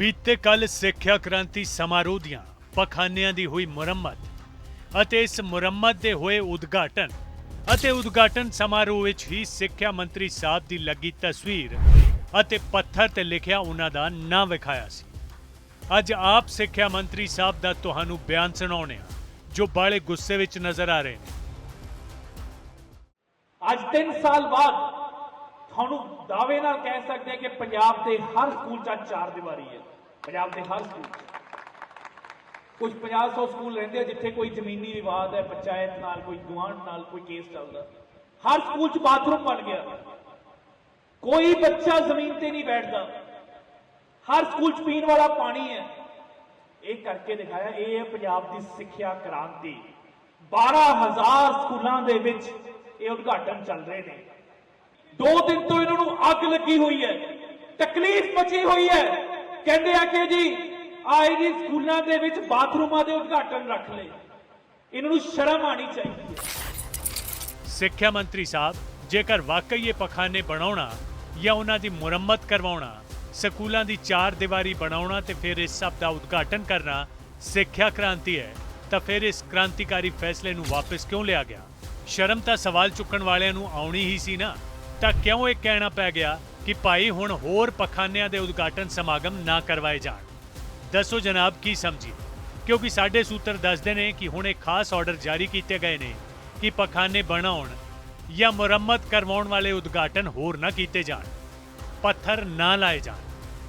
ਬੀਤੇ ਕੱਲ ਸਿੱਖਿਆ ਕ੍ਰਾਂਤੀ ਸਮਾਰੋਹ ਦੀਆਂ ਪਖਾਨਿਆਂ ਦੀ ਹੋਈ ਮੁਰੰਮਤ ਅਤੇ ਇਸ ਮੁਰੰਮਤ ਦੇ ਹੋਏ ਉਦਘਾਟਨ ਅਤੇ ਉਦਘਾਟਨ ਸਮਾਰੋਹ ਵਿੱਚ ਹੀ ਸਿੱਖਿਆ ਮੰਤਰੀ ਸਾਹਿਬ ਦੀ ਲੱਗੀ ਤਸਵੀਰ ਅਤੇ ਪੱਥਰ ਤੇ ਲਿਖਿਆ ਉਹਨਾਂ ਦਾ ਨਾਂ ਵਿਖਾਇਆ ਸੀ। ਅੱਜ ਆਪ ਸਿੱਖਿਆ ਮੰਤਰੀ ਸਾਹਿਬ ਦਾ ਤੁਹਾਨੂੰ ਬਿਆਨ ਸੁਣਾਉਣੇ ਆ ਜੋ ਬਾਲੇ ਗੁੱਸੇ ਵਿੱਚ ਨਜ਼ਰ ਆ ਰਹੇ ਨੇ। ਅੱਜ 3 ਸਾਲ ਬਾਅਦ ਤੁਹਾਨੂੰ ਦਾਅਵੇ ਨਾਲ ਕਹਿ ਸਕਦੇ ਹਾਂ ਕਿ ਪੰਜਾਬ ਦੇ ਹਰ ਸਕੂਲ 'ਚ ਅੱਜ ਚਾਰ ਦੀਵਾਰੀ ਹੈ। ਪੰਜਾਬ ਦੇ ਹਰ ਸਕੂਲ 'ਚ। ਕੁਝ 50 ਸਕੂਲ ਰਹਿੰਦੇ ਆ ਜਿੱਥੇ ਕੋਈ ਜ਼ਮੀਨੀ ਵਿਵਾਦ ਹੈ, ਪੰਚਾਇਤ ਨਾਲ, ਕੋਈ ਗੁਆਂਢ ਨਾਲ, ਕੋਈ ਕੇਸ ਚੱਲਦਾ। ਹਰ ਸਕੂਲ 'ਚ ਬਾਥਰੂਮ ਬਣ ਗਿਆ। ਕੋਈ ਬੱਚਾ ਜ਼ਮੀਨ ਤੇ ਨਹੀਂ ਬੈਠਦਾ। ਹਰ ਸਕੂਲ 'ਚ ਪੀਣ ਵਾਲਾ ਪਾਣੀ ਹੈ। ਇਹ ਕਰਕੇ ਦਿਖਾਇਆ, ਇਹ ਹੈ ਪੰਜਾਬ ਦੀ ਸਿੱਖਿਆ ਕ੍ਰਾਂਤੀ। 12000 ਸਕੂਲਾਂ ਦੇ ਵਿੱਚ ਇਹ ਉਦਘਾਟਨ ਚੱਲ ਰਹੇ ਨੇ। ਦੋ ਦਿਨ ਤੋਂ ਇਹਨਾਂ ਨੂੰ ਅੱਗ ਲੱਗੀ ਹੋਈ ਹੈ। ਤਕਲੀਫ ਮਚੀ ਹੋਈ ਹੈ। ਕਹਿੰਦੇ ਆ ਕਿ ਜੀ, ਆਏ ਜੀ ਸਕੂਲਾਂ ਦੇ ਵਿੱਚ ਬਾਥਰੂਮਾਂ ਦੇ ਉਦਘਾਟਨ ਰੱਖ ਲਏ। ਇਹਨਾਂ ਨੂੰ ਸ਼ਰਮ ਆਣੀ ਚਾਹੀਦੀ ਸਿੱਖਿਆ ਮੰਤਰੀ ਸਾਹਿਬ, ਜੇਕਰ ਵਾਕਈ ਇਹ ਪਖਾਨੇ ਬਣਾਉਣਾ ਜਾਂ ਉਹਨਾਂ ਦੀ ਮੁਰੰਮਤ ਕਰਵਾਉਣਾ, ਸਕੂਲਾਂ ਦੀ ਚਾਰ ਦੀਵਾਰੀ ਬਣਾਉਣਾ ਤੇ ਫਿਰ ਇਸ ਸਭ ਦਾ ਉਦਘਾਟਨ ਕਰਨਾ ਸਿੱਖਿਆ ਕ੍ਰਾਂਤੀ ਹੈ, ਤਾਂ ਫਿਰ ਇਸ ਕ੍ਰਾਂਤੀਕਾਰੀ ਫੈਸਲੇ ਨੂੰ ਵਾਪਸ ਕਿਉਂ ਲਿਆ ਗਿਆ? ਸ਼ਰਮ ਤਾਂ ਸਵਾਲ ਚੁੱਕਣ ਵਾਲਿਆਂ ਨੂੰ ਆਉਣੀ ਹੀ ਸੀ ਨਾ। ਤਾਂ ਕਿਉਂ ਇਹ ਕਹਿਣਾ ਪੈ ਗਿਆ ਕਿ ਭਾਈ ਹੁਣ ਹੋਰ ਪਖਾਨਿਆਂ ਦੇ ਉਦਘਾਟਨ ਸਮਾਗਮ ਨਾ ਕਰਵਾਏ ਜਾਣ? ਦੱਸੋ ਜਨਾਬ ਕੀ ਸਮਝੀ? ਕਿਉਂਕਿ ਸਾਡੇ ਸੂਤਰ ਦੱਸਦੇ ਨੇ ਕਿ ਹੁਣ ਇੱਕ ਖਾਸ ਆਰਡਰ ਜਾਰੀ ਕੀਤੇ ਗਏ ਨੇ ਕਿ ਪਖਾਨੇ ਬਣਾਉਣ ਜਾਂ ਮੁਰੰਮਤ ਕਰਵਾਉਣ ਵਾਲੇ ਉਦਘਾਟਨ ਹੋਰ ਨਾ ਕੀਤੇ ਜਾਣ, ਪੱਥਰ ਨਾ ਲਾਏ ਜਾਣ।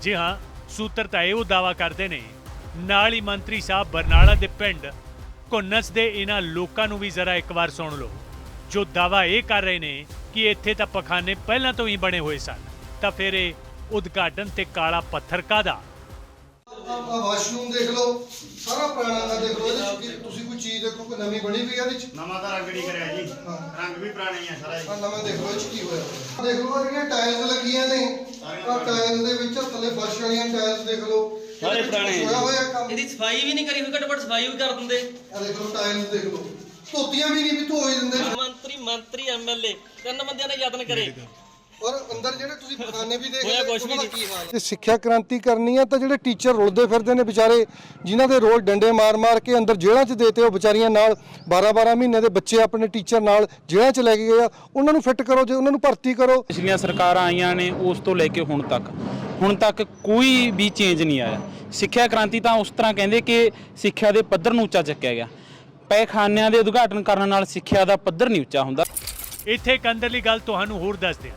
ਜੀ ਹਾਂ, ਸੂਤਰ ਤਾਂ ਇਹੋ ਦਾਵਾ ਕਰਦੇ ਨੇ। ਨਾਲ ਹੀ ਮੰਤਰੀ ਸਾਹਿਬ ਬਰਨਾਲਾ ਦੇ ਪਿੰਡ ਘੁੰਨਸ ਦੇ ਇਹਨਾਂ ਲੋਕਾਂ ਨੂੰ ਵੀ ਜ਼ਰਾ ਇੱਕ ਵਾਰ ਸੁਣ ਲਓ। ਜੋ ਦਾਵਾ ਇਹ ਕਰ ਰਹੇ ਨੇ ਕਿ ਇੱਥੇ ਤਾਂ ਪਖਾਨੇ ਪਹਿਲਾਂ ਤੋਂ ਹੀ ਬਣੇ ਹੋਏ ਸਨ। ਤਾਂ ਫਿਰ ਇਹ ਉਦਘਾਟਨ ਤੇ ਕਾਲਾ ਪੱਥਰ ਕਾਦਾ ਆ ਵਾਸ਼ਰੂਮ ਦੇਖ ਲਓ ਸਾਰਾ ਪੁਰਾਣਾ ਦਾ ਦੇਖ ਲਓ ਇਹਦੇ ਚ ਕੀ- ਤੁਸੀਂ ਕੋਈ ਚੀਜ਼ ਦੇਖੋ ਕੋਈ ਨਵੀਂ ਬਣੀ ਵੀ ਇਹਦੇ ਚ? ਨਵਾਂ ਤਾਂ ਰੰਗ ਨਹੀਂ ਕਰਿਆ ਜੀ। ਰੰਗ ਵੀ ਪੁਰਾਣਾ ਹੀ ਆ ਸਾਰਾ ਜੀ। ਆ ਨਵਾਂ ਦੇਖ ਲਓ ਇਹ ਚ ਕੀ ਹੋਇਆ। ਆਹ ਦੇਖ ਲਓ ਆਹ ਜਿਹੜੀਆਂ ਟਾਇਲਸ ਲੱਗੀਆਂ ਨੇ ਆ ਟਾਇਲ ਦੇ ਵਿੱਚ ਥੱਲੇ ਫਰਸ਼ ਵਾਲੀਆਂ ਟਾਇਲਸ ਦੇਖ ਲਓ। ਸਾਰੇ ਪੁਰਾਣੇ ਹੋਇਆ ਹੋਇਆ ਕੰਮ? ਇਹਦੀ ਸਫ਼ਾਈ ਵੀ ਨਹੀਂ ਕਰੀ ਹੋਈ ਘੱਟੋ ਘੱਟ ਸਫ਼ਾਈ ਵੀ ਕਰ ਦਿੰਦੇ। ਆ ਦੇਖ ਲਓ ਟਾਇਲਸ ਦੇਖ ਲਓ। ਧੋਤੀਆਂ ਵੀ ਨਹੀਂ ਵੀ ਧੋ ਹੀ ਦਿੰਦੇ। ਮੰਤਰੀ ਮੰਤਰੀ ਐਮਐਲਏ ਤਿੰਨ ਬੰਦਿਆਂ ਨੇ ਯਤਨ ਕਰੇ। ਔਰ ਅੰਦਰ ਜਿਹੜੇ ਤੁਸੀਂ ਬਖਾਨੇ ਵੀ ਦੇਖ ਹੋਇਆ ਕੁਛ ਵੀ ਨਹੀਂ। ਕੀ ਹਾਲ? ਹੈ ਸਿੱਖਿਆ ਕ੍ਰਾਂਤੀ ਕਰਨੀ ਆ ਤਾਂ ਜਿਹੜੇ ਟੀਚਰ ਰੁਲਦੇ ਫਿਰਦੇ ਨੇ ਵਿਚਾਰੇ ਜਿਨ੍ਹਾਂ ਦੇ ਰੋਲ ਡੰਡੇ ਮਾਰ-ਮਾਰ ਕੇ ਅੰਦਰ ਜੇਲ੍ਹਾਂ 'ਚ ਦੇਤੇ ਉਹ ਵਿਚਾਰੀਆਂ ਨਾਲ 12-12 ਮਹੀਨੇ ਦੇ ਬੱਚੇ ਆਪਣੇ ਟੀਚਰ ਨਾਲ ਜੇਲ੍ਹਾਂ 'ਚ ਲੈ ਕੇ ਗਏ ਆ ਉਹਨਾਂ ਨੂੰ ਫਿੱਟ ਕਰੋ ਜੇ ਉਹਨਾਂ ਨੂੰ ਭਰਤੀ ਕਰੋ। ਪਿਛਲੀਆਂ ਸਰਕਾਰਾਂ ਆਈਆਂ ਨੇ ਉਸ ਤੋਂ ਲੈ ਕੇ ਹੁਣ ਤੱਕ। ਹੁਣ ਤੱਕ ਕੋਈ ਵੀ ਚੇਂਜ ਨਹੀਂ ਆਇਆ। ਸਿੱਖਿਆ ਕ੍ਰਾਂਤੀ ਤਾਂ ਉਸ ਤਰ੍ਹਾਂ ਕਹਿੰਦੇ ਕਿ ਸਿੱਖਿਆ ਦੇ ਪੱਧਰ ਨੂੰ ਉੱਚਾ ਚੱਕਿਆ ਗਿਆ। ਪੈਖਾਨਿਆਂ ਦੇ ਉਦਘਾਟਨ ਕਰਨ ਨਾਲ ਸਿੱਖਿਆ ਦਾ ਪੱਧਰ ਨਹੀਂ ਉੱਚਾ ਹੁੰਦਾ। ਇੱਥੇ ਇੱਕ ਅੰਦਰਲੀ ਗੱਲ ਤੁਹਾਨੂੰ ਹੋਰ ਦੱਸ ਦਿਆਂ।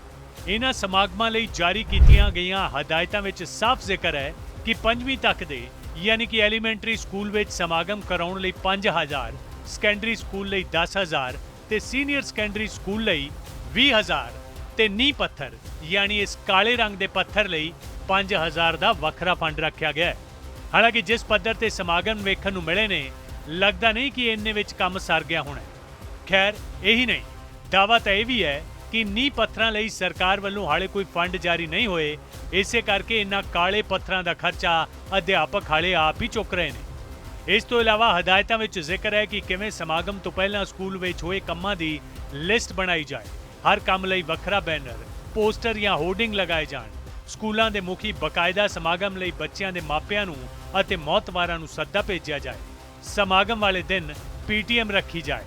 ਇਹਨਾਂ ਸਮਾਗਮਾਂ ਲਈ ਜਾਰੀ ਕੀਤੀਆਂ ਗਈਆਂ ਹਦਾਇਤਾਂ ਵਿੱਚ ਸਾਫ਼ ਜ਼ਿਕਰ ਹੈ ਕਿ ਪੰਜਵੀਂ ਤੱਕ ਦੇ, ਯਾਨੀ ਕਿ ਐਲੀਮੈਂਟਰੀ ਸਕੂਲ ਵਿੱਚ ਸਮਾਗਮ ਕਰਾਉਣ ਲਈ 5000 ਸੈਕੰਡਰੀ ਸਕੂਲ ਲਈ 10000 ਤੇ ਸੀਨੀਅਰ ਸੈਕੰਡਰੀ ਸਕੂਲ ਲਈ 20000 ਤੇ ਨੀਂਹ ਪੱਥਰ, ਯਾਨੀ ਇਸ ਕਾਲੇ ਰੰਗ ਦੇ ਪੱਥਰ ਲਈ 5000 ਦਾ ਵੱਖਰਾ ਫੰਡ ਰੱਖਿਆ ਗਿਆ ਹੈ। ਹਾਲਾਂਕਿ ਜਿਸ ਪੱਧਰ ਤੇ ਸਮਾਗਮ ਵੇਖਣ ਨੂੰ ਮਿਲੇ ਨੇ ਲੱਗਦਾ ਨਹੀਂ ਕਿ ਇੰਨੇ ਵਿੱਚ ਕੰਮ ਸਰ ਗਿਆ ਹੋਣਾ। ਖੈਰ, ਇਹੀ ਨਹੀਂ। ਦਾਵਾ ਤਾਂ ਇਹ ਵੀ ਹੈ ਕਿ ਨੀਂਹ ਪੱਥਰਾਂ ਲਈ ਸਰਕਾਰ ਵੱਲੋਂ ਹਾਲੇ ਕੋਈ ਫੰਡ ਜਾਰੀ ਨਹੀਂ ਹੋਏ, ਇਸੇ ਕਰਕੇ ਇਨ੍ਹਾਂ ਕਾਲੇ ਪੱਥਰਾਂ ਦਾ ਖਰਚਾ ਅਧਿਆਪਕ ਹਾਲੇ ਆਪ ਹੀ ਚੁੱਕ ਰਹੇ ਨੇ। ਇਸ ਤੋਂ ਇਲਾਵਾ ਹਦਾਇਤਾਂ ਵਿੱਚ ਜ਼ਿਕਰ ਹੈ ਕਿ ਕਿਵੇਂ ਸਮਾਗਮ ਤੋਂ ਪਹਿਲਾਂ ਸਕੂਲ ਵਿੱਚ ਹੋਏ ਕੰਮਾਂ ਦੀ ਲਿਸਟ ਬਣਾਈ ਜਾਏ। ਹਰ ਕੰਮ ਲਈ ਵੱਖਰਾ ਬੈਨਰ, ਪੋਸਟਰ ਜਾਂ ਹੋਰਡਿੰਗ ਲਗਾਏ ਜਾਣ। ਸਕੂਲਾਂ ਦੇ ਮੁਖੀ ਬਕਾਇਦਾ ਸਮਾਗਮ ਲਈ ਬੱਚਿਆਂ ਦੇ ਮਾਪਿਆਂ ਨੂੰ ਅਤੇ ਮੌਤਵਾਰਾਂ ਨੂੰ ਸੱਦਾ ਭੇਜਿਆ ਜਾਏ। ਸਮਾਗਮ ਵਾਲੇ ਦਿਨ ਪੀਟੀਐਮ ਰੱਖੀ ਜਾਏ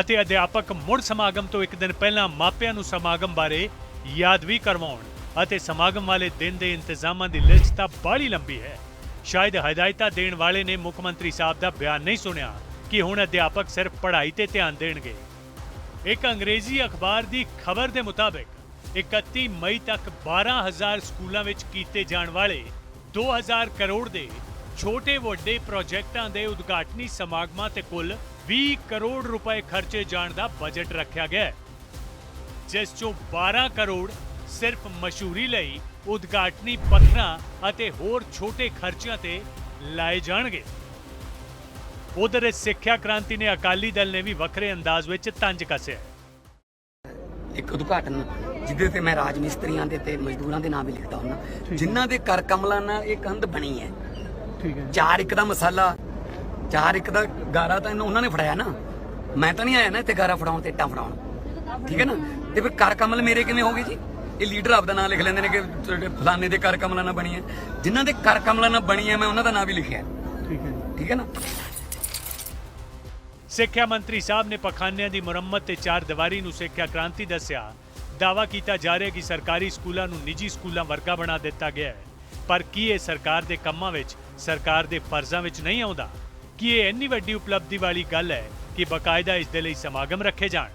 ਅਤੇ ਅਧਿਆਪਕ ਮੁੜ ਸਮਾਗਮ ਤੋਂ ਇੱਕ ਦਿਨ ਪਹਿਲਾਂ ਮਾਪਿਆਂ ਨੂੰ ਸਮਾਗਮ ਬਾਰੇ ਯਾਦ ਵੀ ਕਰਵਾਉਣ ਅਤੇ ਸਮਾਗਮ ਵਾਲੇ ਦਿਨ ਦੇ ਇੰਤਜ਼ਾਮਾਂ ਦੀ ਲਿਸਟ ਤਾਂ ਬਾਹਲੀ ਲੰਬੀ ਹੈ। ਸ਼ਾਇਦ ਹਦਾਇਤਾਂ ਦੇਣ ਵਾਲੇ ਨੇ ਮੁੱਖ ਮੰਤਰੀ ਸਾਹਿਬ ਦਾ ਬਿਆਨ ਨਹੀਂ ਸੁਣਿਆ ਕਿ ਹੁਣ ਅਧਿਆਪਕ ਸਿਰਫ ਪੜ੍ਹਾਈ ਤੇ ਧਿਆਨ ਦੇਣਗੇ। ਇੱਕ ਅੰਗਰੇਜ਼ੀ ਅਖਬਾਰ ਦੀ ਖਬਰ ਦੇ ਮੁਤਾਬਕ 31 ਮਈ ਤੱਕ 12000 ਸਕੂਲਾਂ ਵਿੱਚ ਕੀਤੇ ਜਾਣ ਵਾਲੇ 2000 ਕਰੋੜ ਦੇ ਛੋਟੇ ਵੱਡੇ ਪ੍ਰੋਜੈਕਟਾਂ ਦੇ ਉਦਘਾਟਨੀ ਸਮਾਗਮਾਂ ਤੇ ਕੁੱਲ 20 ਕਰੋੜ ਰੁਪਏ ਖਰਚੇ ਜਾਣ ਦਾ ਬਜਟ ਰੱਖਿਆ ਗਿਆ ਜਿਸ ਚੋਂ 12 ਕਰੋੜ ਸਿਰਫ ਮਸ਼ਹੂਰੀ ਲਈ ਉਦਘਾਟਨੀ ਪੱਥਰਾਂ ਅਤੇ ਹੋਰ ਛੋਟੇ ਖਰਚਿਆਂ ਤੇ ਲਾਏ ਜਾਣਗੇ। ਉਧਰ ਸਿੱਖਿਆ ਕ੍ਰਾਂਤੀ ਨੇ ਅਕਾਲੀ ਦਲ ਨੇ ਵੀ ਵੱਖਰੇ ਅੰਦਾਜ਼ ਵਿੱਚ ਤੰਜ ਕੱਸਿਆ ਇੱਕ ਉਦਘਾਟਨ ਜਿਹਦੇ ਤੇ ਮੈਂ ਰਾਜ ਮਿਸਤਰੀਆਂ ਦੇ ਤੇ ਮਜ਼ਦੂਰਾਂ ਦੇ ਨਾਮ ਵੀ ਲਿਖਦਾ ਹੁੰਦਾ, ਜਿਨ੍ਹਾਂ ਦੇ ਕਰ ਕਮਲਾਂ ਨਾਲ ਇਹ ਕੰਧ ਬਣੀ ਹੈ। ਠੀਕ ਹੈ ਚਾਰ ਇੱਕ ਦਾ ਮਸਾਲਾ ਚਾਰ ਇੱਕ ਦਾ ਗਾਰਾ ਤਾਂ ਇਹਨਾਂ- ਉਹਨਾਂ ਨੇ ਫੜਾਇਆ ਨਾ। ਮੈਂ ਤਾਂ ਨਹੀਂ ਆਇਆ ਨਾ ਇੱਥੇ ਗਾਰਾ ਫੜਾਉਣ ਤੇ ਇੱਟਾਂ ਫੜਾਉਣ। ਠੀਕ ਹੈ ਨਾ? ਤੇ ਫਿਰ ਕਰ ਕਮਲ ਮੇਰੇ ਕਿਵੇਂ ਹੋ ਗਏ ਜੀ? ਇਹ ਲੀਡਰ ਆਪਦਾ ਨਾਮ ਲਿਖ ਲੈਂਦੇ ਨੇ ਕਿ ਤੁਹਾਡੇ ਫਲਾਣੇ ਦੇ ਕਰ ਕਮਲਾਂ ਨਾਲ ਬਣੀ ਹੈ ਜਿਨ੍ਹਾਂ ਦੇ ਕਰ ਕਮਲਾਂ ਨਾਲ ਬਣੀ ਹੈ ਮੈਂ ਉਹਨਾਂ ਦਾ ਨਾਮ ਵੀ ਲਿਖਿਆ। ਠੀਕ ਹੈ ਠੀਕ ਹੈ ਨਾ? ਸਿੱਖਿਆ ਮੰਤਰੀ ਸਾਹਿਬ ਨੇ ਪਖਾਨਿਆਂ ਦੀ ਮੁਰੰਮਤ ਤੇ ਚਾਰ ਦੀਵਾਰੀ ਨੂੰ ਸਿੱਖਿਆ ਕ੍ਰਾਂਤੀ ਦੱਸਿਆ। ਦਾਵਾ ਕੀਤਾ ਜਾ ਰਿਹਾ ਕਿ ਸਰਕਾਰੀ ਸਕੂਲਾਂ ਨੂੰ ਨਿੱਜੀ ਸਕੂਲਾਂ ਵਰਗਾ ਬਣਾ ਦਿੱਤਾ ਗਿਆ ਹੈ। ਪਰ ਕੀ ਇਹ ਸਰਕਾਰ ਦੇ ਕੰਮਾਂ ਵਿੱਚ ਸਰਕਾਰ ਦੇ ਫਰਜ਼ਾਂ ਵਿੱਚ ਨਹੀਂ ਆਉਂਦਾ ਕੀ ਇਹ ਇੰਨੀ ਵੱਡੀ ਉਪਲਬਧੀ ਵਾਲੀ ਗੱਲ ਹੈ ਕਿ ਬਕਾਇਦਾ ਇਸ ਦੇ ਲਈ ਸਮਾਗਮ ਰੱਖੇ ਜਾਣ।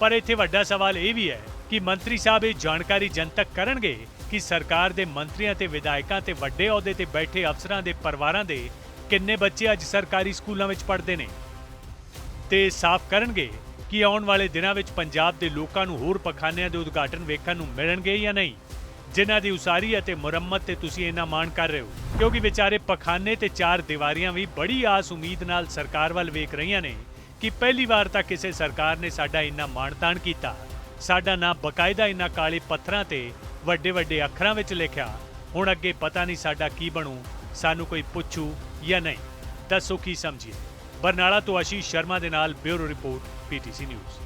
ਪਰ ਇੱਥੇ ਵੱਡਾ ਸਵਾਲ ਇਹ ਵੀ ਹੈ ਕਿ ਮੰਤਰੀ ਸਾਹਿਬ ਇਹ ਜਾਣਕਾਰੀ ਜਨਤਕ ਕਰਨਗੇ ਕਿ ਸਰਕਾਰ ਦੇ ਮੰਤਰੀਆਂ ਤੇ ਵਿਧਾਇਕਾਂ ਤੇ ਵੱਡੇ ਅਹੁਦੇ ਤੇ ਬੈਠੇ ਅਫਸਰਾਂ ਦੇ ਪਰਿਵਾਰਾਂ ਦੇ ਕਿੰਨੇ ਬੱਚੇ ਅੱਜ ਸਰਕਾਰੀ ਸਕੂਲਾਂ ਵਿੱਚ ਪੜ੍ਹਦੇ ਨੇ? ਤੇ ਸਾਫ਼ ਕਰਨਗੇ ਕਿ ਆਉਣ ਵਾਲੇ ਦਿਨਾਂ ਵਿੱਚ ਪੰਜਾਬ ਦੇ ਲੋਕਾਂ ਨੂੰ ਹੋਰ ਪਖਾਨਿਆਂ ਦੇ ਉਦਘਾਟਨ ਵੇਖਣ ਨੂੰ ਮਿਲਣਗੇ ਜਾਂ ਨਹੀਂ। ਜਿਨ੍ਹਾਂ ਦੀ ਉਸਾਰੀ ਅਤੇ ਮੁਰੰਮਤ ਤੇ ਤੁਸੀਂ ਇੰਨਾ ਮਾਣ ਕਰ ਰਹੇ ਹੋ। ਕਿਉਂਕਿ ਵਿਚਾਰੇ ਪਖਾਨੇ ਤੇ ਚਾਰ ਦੀਵਾਰੀਆਂ ਵੀ ਬੜੀ ਆਸ ਉਮੀਦ ਨਾਲ ਸਰਕਾਰ ਵੱਲ ਵੇਖ ਰਹੀਆਂ ਨੇ ਕਿ ਪਹਿਲੀ ਵਾਰ ਤਾਂ ਕਿਸੇ ਸਰਕਾਰ ਨੇ ਸਾਡਾ ਇੰਨਾ ਮਾਣ ਤਾਣ ਕੀਤਾ। ਸਾਡਾ ਨਾਂ ਬਕਾਇਦਾ ਇੰਨਾ ਕਾਲੇ ਪੱਥਰਾਂ ਤੇ ਵੱਡੇ ਵੱਡੇ ਅੱਖਰਾਂ ਵਿੱਚ ਲਿਖਿਆ। ਹੁਣ ਅੱਗੇ ਪਤਾ ਨਹੀਂ ਸਾਡਾ ਕੀ ਬਣੂ, ਸਾਨੂੰ ਕੋਈ ਪੁੱਛੂ ਜਾਂ ਨਹੀਂ। ਦੱਸੋ ਕੀ ਸਮਝੀਏ? ਬਰਨਾਲਾ ਤੋਂ ਆਸ਼ੀਸ਼ ਸ਼ਰਮਾ ਦੇ ਨਾਲ ਬਿਊਰੋ ਰਿਪੋਰਟ ਪੀਟੀਸੀ ਨਿਊਜ਼।